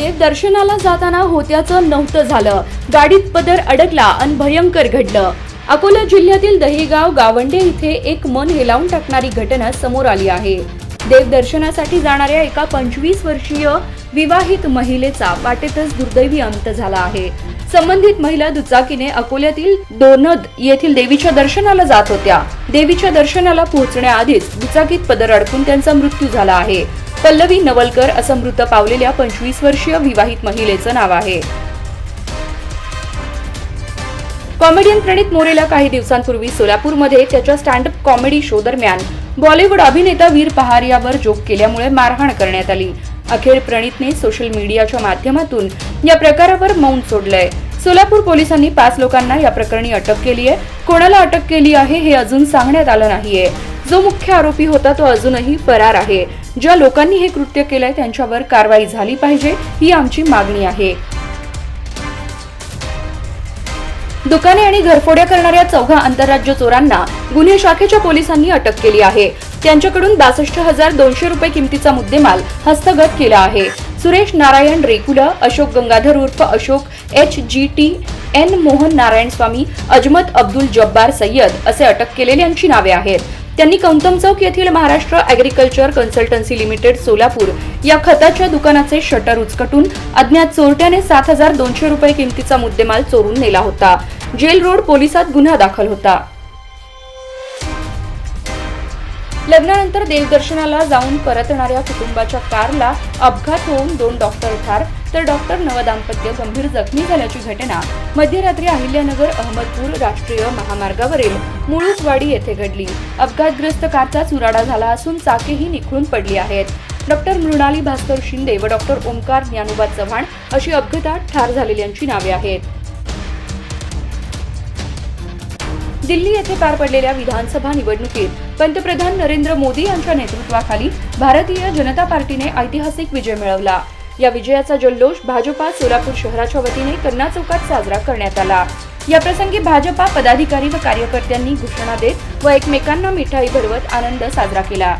देव दर्शनाला जाताना होत्याचं नव्हतं झालं. गाडीत पदर अडकला आणि भयंकर घडलं. अकोला जिल्ह्यातील दहिगाव गावंडे इथे एक मन हेलावून टाकणारी घटना समोर आली आहे. देवदर्शनासाठी जाणाऱ्या एका पंचवीस वर्षीय विवाहित महिलेचा वाटेतच दुर्दैवी अंत झाला आहे. संबंधित महिला दुचाकीने अकोल्यातील दोनद येथील देवीच्या दर्शनाला जात होत्या. देवीच्या दर्शनाला पोहोचण्याआधीच दुचाकीत पदर अडकून त्यांचा मृत्यू झाला आहे. पल्लवी नवलकर असं मृत पावलेल्या पंचवीस वर्षीय विवाहित महिलेचं नाव आहे. कॉमेडियन प्रणित मोरेला काही दिवसांपूर्वी सोलापूरमध्ये त्याच्या स्टँडअप कॉमेडी शो दरम्यान बॉलिवूड अभिनेता वीर पहारियावर जोक केल्यामुळे मारहाण करण्यात आली. अखेर प्रणितने सोशल मीडियाच्या माध्यमातून या प्रकारावर मौन सोडलंय. सोलापूर पोलिसांनी पाच लोकांना या प्रकरणी अटक केली आहे कोणाला अटक केली आहे हे अजून सांगण्यात आलं नाहीये. जो मुख्य आरोपी होता तो अजूनही फरार आहे. ज्या लोकांनी हे कृत्य केलंय त्यांच्यावर कारवाई झाली पाहिजे ही आमची मागणी आहे. दुकाने आणि घरफोड्या करणाऱ्या चौघा आंतरराज्य चोरांना गुन्हे शाखेच्या पोलिसांनी अटक केली आहे. त्यांच्याकडून बासष्ट हजार दोनशे रुपये किमतीचा मुद्देमाल हस्तगत केला आहे. सुरेश नारायण रेकुला अशोक गंगाधर उर्फ Ashok H G T N Mohan Narayan Swami Azmat Abdul Jabbar Sayyad असे अटक केलेल्यांची नावे आहेत. त्यांनी कौतम चौक येथील Maharashtra agriculture consultancy limited Solapur या खताच्या दुकानाचे शटर उचकटून अज्ञात चोरट्याने सात हजार दोनशे रुपये किमतीचा मुद्देमाल चोरून नेला होता. जेल रोड पोलिसात गुन्हा दाखल होता. लग्नानंतर देवदर्शनाला जाऊन परतणाऱ्या कुटुंबाच्या कारला अपघात होऊन दोन डॉक्टर ठार तर डॉक्टर नवदाम्पत्य गंभीर जखमी झाल्याची घटना मध्यरात्री अहिल्यानगर अहमदपूर राष्ट्रीय महामार्गावरील मुळुकवाडी येथे घडली. अपघातग्रस्त कारचा चुराडा झाला असून चाकेही निखळून पडली आहेत. डॉक्टर मृणाली भास्कर शिंदे व डॉक्टर ओमकार ज्ञानोबा चव्हाण अशी अपघातात ठार झालेल्यांची नावे आहेत. दिल्ली येथे पार पडलेल्या विधानसभा निवडणुकीत पंतप्रधान नरेंद्र मोदी यांच्या नेतृत्वाखाली भारतीय जनता पार्टीने ऐतिहासिक विजय मिळवला. या विजयाचा जल्लोष भाजपा सोलापूर शहराच्या वतीने कन्ना चौकात साजरा करण्यात आला. या प्रसंगी भाजपा पदाधिकारी व कार्यकर्त्यांनी घोषणा देत व एकमेकांना मिठाई भरवत आनंद साजरा केला.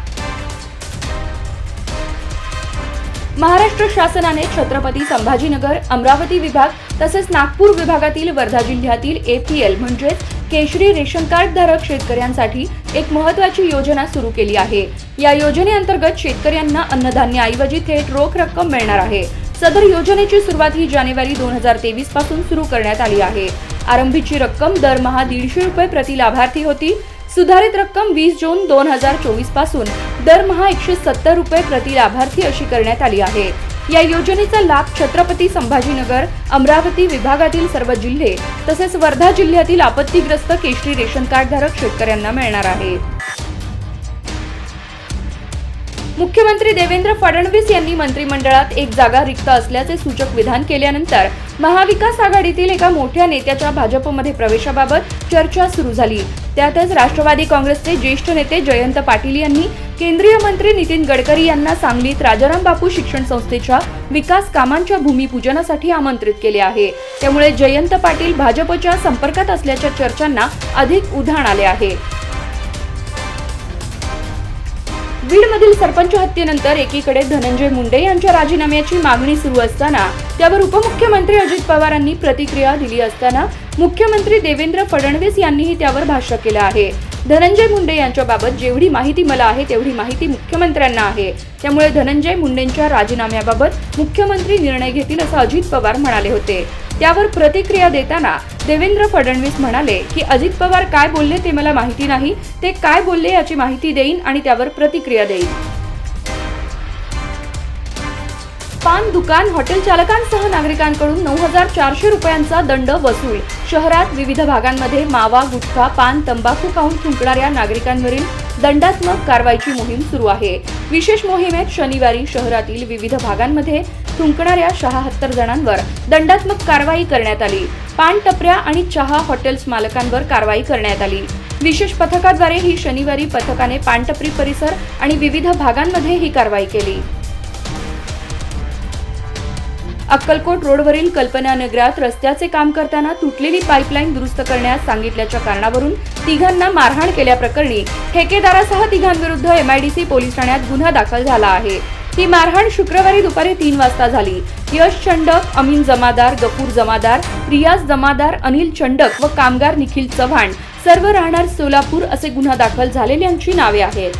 महाराष्ट्र शासनाने छत्रपती संभाजीनगर अमरावती विभाग तसेच नागपूर विभागातील वर्धा जिल्ह्यातील एपीएल म्हणजेच केशरी रेशन कार्ड धारक शेतकऱ्यांसाठी एक महत्वाची योजना सुरू केली आहे. या योजनेअंतर्गत शेतकऱ्यांना अन्नधान्याऐवजी थेट रोख रक्कम मिळणार आहे. सदर योजनेची सुरुवात ही जानेवारी दोन हजार तेवीसपासून सुरू करण्यात आली आहे. आरंभीची रक्कम दरमहा दीडशे रुपये प्रति लाभार्थी होती. सुधारित रक्कम वीस जून दोन हजार चोवीसपासून दरमहा एकशे सत्तर रुपये प्रति लाभार्थी अशी करण्यात आली आहे. या योजनेचा लाभ छत्रपती संभाजीनगर अमरावती विभागातील सर्व जिल्हे तसेच वर्धा जिल्ह्यातील आपत्तीग्रस्त केशरी रेशन कार्ड धारक शेतकऱ्यांना मिळणार आहे. मुख्यमंत्री देवेंद्र फडणवीस यांनी मंत्रिमंडळात एक जागा रिक्त असल्याचे सूचक विधान केल्यानंतर महाविकास आघाडीतील एका मोठ्या नेत्याच्या भाजपमध्ये प्रवेशाबाबत चर्चा सुरू झाली. त्यातच राष्ट्रवादी काँग्रेसचे ज्येष्ठ नेते जयंत पाटील यांनी केंद्रीय मंत्री नितीन गडकरी यांना सांगलीत राजाराम बापू शिक्षण संस्थेच्या विकास कामांच्या भूमिपूजनासाठी आमंत्रित केले आहे. त्यामुळे जयंत पाटील भाजपच्या संपर्कात असल्याच्या चर्चांना अधिक उधाण आले आहे. बीडमधील सरपंच हत्येनंतर एकीकडे धनंजय मुंडे यांच्या राजीनाम्याची मागणी सुरू असताना त्यावर उपमुख्यमंत्री अजित पवारांनी प्रतिक्रिया दिली असताना मुख्यमंत्री देवेंद्र फडणवीस यांनीही त्यावर भाष्य केलं आहे. धनंजय मुंडे यांच्याबाबत जेवढी माहिती मला आहे तेवढी माहिती मुख्यमंत्र्यांना आहे. त्यामुळे धनंजय मुंडेंच्या राजीनाम्याबाबत मुख्यमंत्री निर्णय घेतील असं अजित पवार म्हणाले होते. त्यावर प्रतिक्रिया देताना देवेंद्र फडणवीस म्हणाले की अजित पवार काय बोलले ते मला माहिती नाही. ते काय बोलले याची माहिती देईन आणि त्यावर प्रतिक्रिया देईन. पान दुकान हॉटेल चालकांसह नागरिकांकडून नऊ हजार चारशे रुपयांचा दंड वसूल. शहरात विविध भागांमध्ये मावा गुटखा पान तंबाखू खाऊन थुंकणाऱ्या नागरिकांवरील दंडात्मक कारवाईची मोहीम सुरू आहे. विशेष मोहिमेत शनिवारी शहरातील विविध भागांमध्ये थुंकणाऱ्या शहात्तर जणांवर दंडात्मक कारवाई करण्यात आली. पान टपऱ्या आणि चहा हॉटेल्स मालकांवर कारवाई करण्यात आली. विशेष पथकाद्वारे ही शनिवारी पथकाने पानटपरी परिसर आणि विविध भागांमध्ये ही कारवाई केली. अक्कलकोट रोडवरील कल्पनानगरात रस्त्याचे काम करताना तुटलेली पाईपलाईन दुरुस्त करण्यास सांगितल्याच्या कारणावरून तिघांना मारहाण केल्याप्रकरणी ठेकेदारासह तिघांविरुद्ध एमआयडीसी पोलीस ठाण्यात गुन्हा दाखल झाला आहे. ही मारहाण शुक्रवारी दुपारी तीन वाजता झाली. यश चंडक अमीन जमादार गफूर जमादार रियाज जमादार अनिल चंडक व कामगार निखिल चव्हाण सर्व राहणार सोलापूर असे गुन्हा दाखल झालेल्यांची नावे आहेत.